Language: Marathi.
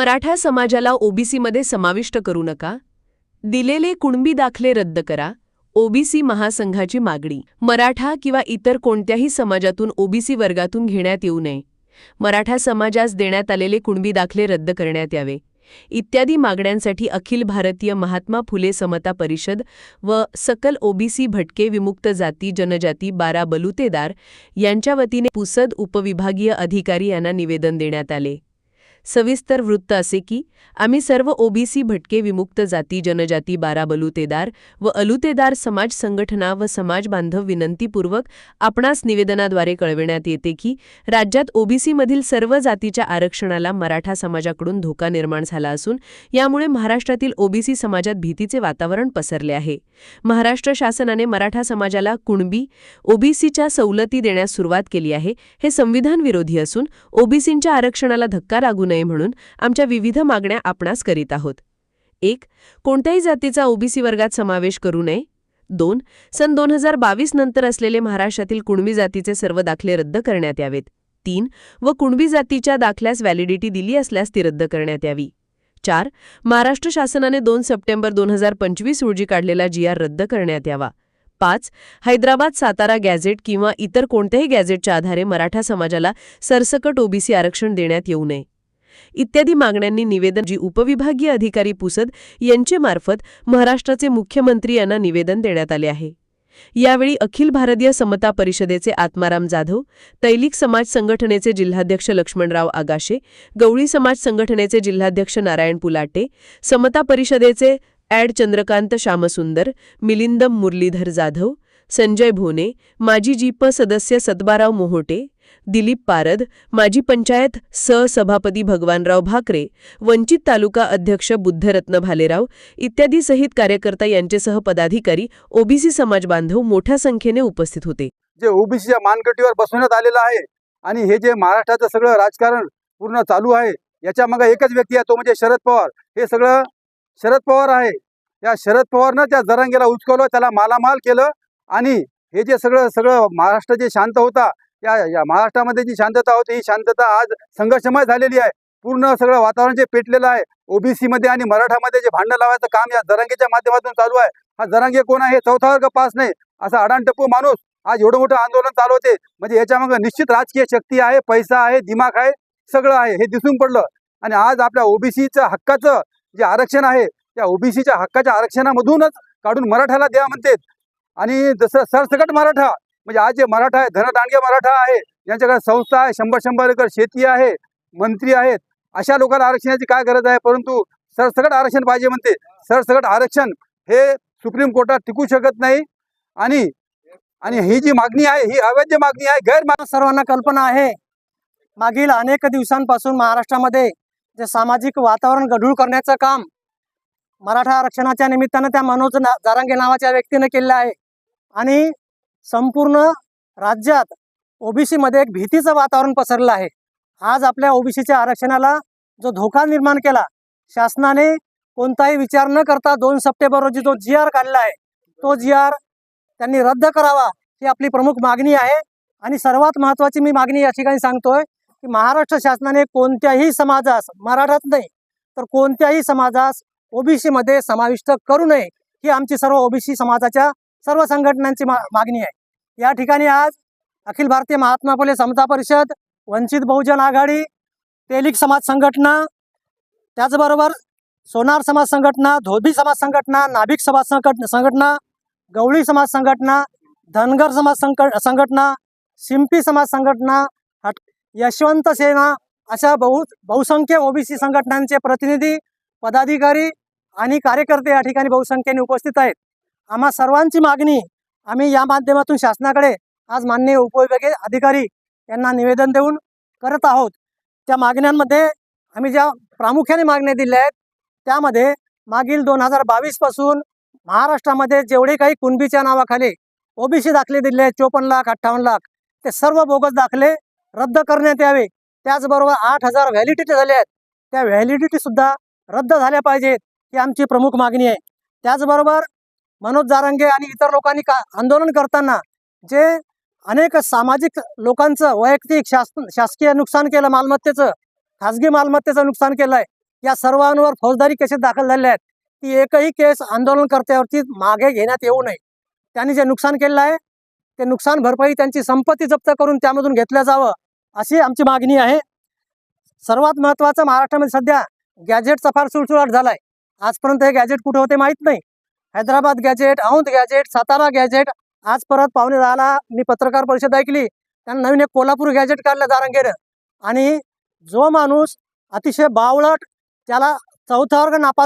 मराठा समाजाला ओबीसीमध्ये समाविष्ट करू नका. दिलेले कुणबी दाखले रद्द करा. ओबीसी महासंघाची मागणी. मराठा किंवा इतर कोणत्याही समाजातून ओबीसी वर्गातून घेण्यात येऊ नये. मराठा समाजास देण्यात आलेले कुणबी दाखले रद्द करण्यात यावे. इत्यादी मागण्यांसाठी अखिल भारतीय महात्मा फुले समता परिषद व सकल ओबीसी भटके विमुक्त जाती जनजाती बारा बलुतेदार यांच्या वतीने पुसद उपविभागीय अधिकारी यांना निवेदन देण्यात आले. सविस्तर वृत्त असे की आम्ही सर्व ओबीसी भटके विमुक्त जाती जनजाती बारा बलुतेदार व अलुतेदार समाज संघटना व समाज बांधव विनंतीपूर्वक आपणास निवेदनाद्वारे कळविण्यात येते की राज्यात ओबीसीमधील सर्व जातीच्या आरक्षणाला मराठा समाजाकडून धोका निर्माण झाला असून यामुळे महाराष्ट्रातील ओबीसी समाजात भीतीचे वातावरण पसरले आहे. महाराष्ट्र शासनाने मराठा समाजाला कुणबी ओबीसीच्या सवलती देण्यास सुरुवात केली आहे हे संविधान विरोधी असून ओबीसींच्या आरक्षणाला धक्का लागून नये म्हणून आमच्या विविध मागण्या आपणास करीत आहोत. एक कोणत्याही जातीचा ओबीसी वर्गात समावेश करू नये. दोन सन दोन हजार बावीस नंतर असलेले महाराष्ट्रातील कुणबी जातीचे सर्व दाखले रद्द करण्यात यावेत. तीन व कुणबी जातीच्या दाखल्यास व्हॅलिडिटी दिली असल्यास ती रद्द करण्यात यावी. चार महाराष्ट्र शासनाने दोन सप्टेंबर दोन हजार पंचवीस रोजी काढलेला जी आर रद्द करण्यात यावा. पाच हैदराबाद सातारा गॅझेट किंवा इतर कोणत्याही गॅझेटच्या आधारे मराठा समाजाला सरसकट ओबीसी आरक्षण देण्यात येऊ नये. इत्यादी मागण्यांनी निवेदन जी उपविभागीय अधिकारी पुसद यांचे मार्फत महाराष्ट्राचे मुख्यमंत्री यांना निवेदन देण्यात आले आहे. यावेळी अखिल भारतीय समता परिषदेचे आत्माराम जाधव तैलिक समाज संघटनेचे जिल्हाध्यक्ष लक्ष्मणराव आगाशे गवळी समाज संघटनेचे जिल्हाध्यक्ष नारायण पुलाटे समता परिषदेचे ॲड चंद्रकांत श्यामसुंदर मिलिंदम मुरलीधर जाधव संजय भोने माजी जीप सदस्य सतबाराव मोहोटे दिलीप पारद माजी पंचायत सहसभापती भगवानराव भाकरे वंचित तालुका अध्यक्ष बुद्धरत्न भालेराव इत्यादी सहित कार्यकर्ता यांचेसह पदाधिकारी ओबीसी समाज बांधव मोठ्या संख्येने उपस्थित होते. जे ओबीसीच्या मानगटीवर बसवण्यात आलेलं आहे आणि हे जे महाराष्ट्राचं सगळं राजकारण पूर्ण चालू आहे याच्या मागे एकच व्यक्ती आहे तो म्हणजे शरद पवार. हे सगळं शरद पवार आहे. या शरद पवारनं त्या जरांगेला उचकवलं त्याला मालामाल केलं आणि हे जे सगळं सगळं महाराष्ट्र जे शांत होता या या महाराष्ट्रामध्ये जी शांतता होती ही शांतता आज संघर्षमय झालेली आहे. पूर्ण सगळं वातावरण जे पेटलेलं आहे ओबीसी मध्ये आणि मराठामध्ये जे भांडण लावायचं काम या जरांगेच्या माध्यमातून चालू आहे. हा जरांगे कोण आहे चौथा वर्ग पास नाही असा अडाणटप्पू माणूस आज एवढं मोठं आंदोलन चालवते. म्हणजे याच्यामागे निश्चित राजकीय शक्ती आहे पैसा आहे दिमाग आहे सगळं आहे हे दिसून पडलं. आणि आज आपल्या ओबीसीच्या हक्काचं जे आरक्षण आहे त्या ओबीसीच्या हक्काच्या आरक्षणामधूनच काढून मराठाला द्या म्हणतात. आणि जसं सरसकट मराठा म्हणजे आज जे मराठा आहे धनदांडगे मराठा आहे ज्यांच्याकडे संस्था आहे शंभर शंभर एकर शेती आहे मंत्री आहेत अशा लोकांना आरक्षणाची काय गरज आहे? परंतु सरसकट आरक्षण पाहिजे म्हणते. सरसकट आरक्षण हे सुप्रीम कोर्टात टिकू शकत नाही आणि आणि ही जी मागणी आहे ही अवैध मागणी आहे गैर सर्वांना कल्पना आहे मागील अनेक दिवसांपासून महाराष्ट्रामध्ये जे सामाजिक वातावरण गढूळ करण्याचं काम मराठा आरक्षणाच्या निमित्तानं त्या मनोज ना जारांगे नावाच्या व्यक्तीने केलेलं आहे. आणि संपूर्ण राज्यात ओबीसीमध्ये एक भीतीचं वातावरण पसरलं आहे. आज आपल्या ओबीसीच्या आरक्षणाला जो धोका निर्माण केला शासनाने कोणताही विचार न करता दोन सप्टेंबर रोजी जो जी आर काढला आहे तो जी आर त्यांनी रद्द करावा ही आपली प्रमुख मागणी आहे. आणि सर्वात महत्त्वाची मी मागणी या ठिकाणी सांगतोय की महाराष्ट्र शासनाने कोणत्याही समाजास मराठाच नाही तर कोणत्याही समाजास ओबीसीमध्ये समाविष्ट करू नये ही आमची सर्व ओबीसी समाजाच्या सर्व संघटनांची मा मागणी आहे. या ठिकाणी आज अखिल भारतीय महात्मा फुले समता परिषद वंचित बहुजन आघाडी तेलिक समाज संघटना त्याचबरोबर सोनार समाज संघटना धोबी समाज संघटना नाभिक समाज संघट संघटना गवळी समाज संघटना धनगर समाज संकट संघटना शिंपी समाज संघटना हट यशवंत सेना अशा बहु बहुसंख्य ओबीसी संघटनांचे प्रतिनिधी पदाधिकारी आणि कार्यकर्ते या ठिकाणी बहुसंख्येने उपस्थित आहेत. आम्हा सर्वांची मागणी आम्ही या माध्यमातून शासनाकडे आज माननीय उपविभागीय अधिकारी यांना निवेदन देऊन करत आहोत. त्या मागण्यांमध्ये आम्ही ज्या प्रामुख्याने मागण्या दिल्या आहेत त्यामध्ये मागील दोन हजार बावीसपासून महाराष्ट्रामध्ये जेवढे काही कुणबीच्या नावाखाली ओबीसी दाखले दिले आहेत चोपन्न लाख अठ्ठावन्न लाख ते सर्व बोगस दाखले रद्द करण्यात यावे. त्याचबरोबर आठ हजार व्हॅलिडिटी झाल्या आहेत. त्या व्हॅलिडिटीसुद्धा रद्द झाल्या पाहिजेत ही आमची प्रमुख मागणी आहे. त्याचबरोबर मनोज जारंगे आणि इतर लोकांनी का आंदोलन करताना जे अनेक सामाजिक लोकांचं वैयक्तिक शास शासकीय नुकसान केलं मालमत्तेचं खाजगी मालमत्तेचं नुकसान केलं आहे या सर्वांवर फौजदारी केसेस दाखल झालेल्या आहेत. ती एकही केस आंदोलनकर्त्यावरती मागे घेण्यात येऊ नये. त्यांनी जे नुकसान केलेलं आहे ते नुकसान भरपाई त्यांची संपत्ती जप्त करून त्यामधून घेतलं जावं अशी आमची मागणी आहे. सर्वात महत्त्वाचं महाराष्ट्रामध्ये सध्या गॅजेटचा फार सुळसुळाट झाला आहे आजपर्यंत हे गॅजेट कुठं होते माहीत नाही. Hyderabad gazette Aundh gazette Satara gazette आज परत पावणे राहिला मी पत्रकार परिषद ऐकली. त्यांना नवीन एक कोल्हापूर गॅजेट काढलं जारंगेनं आणि जो माणूस अतिशय बावळट त्याला चौथा वर्ग नापास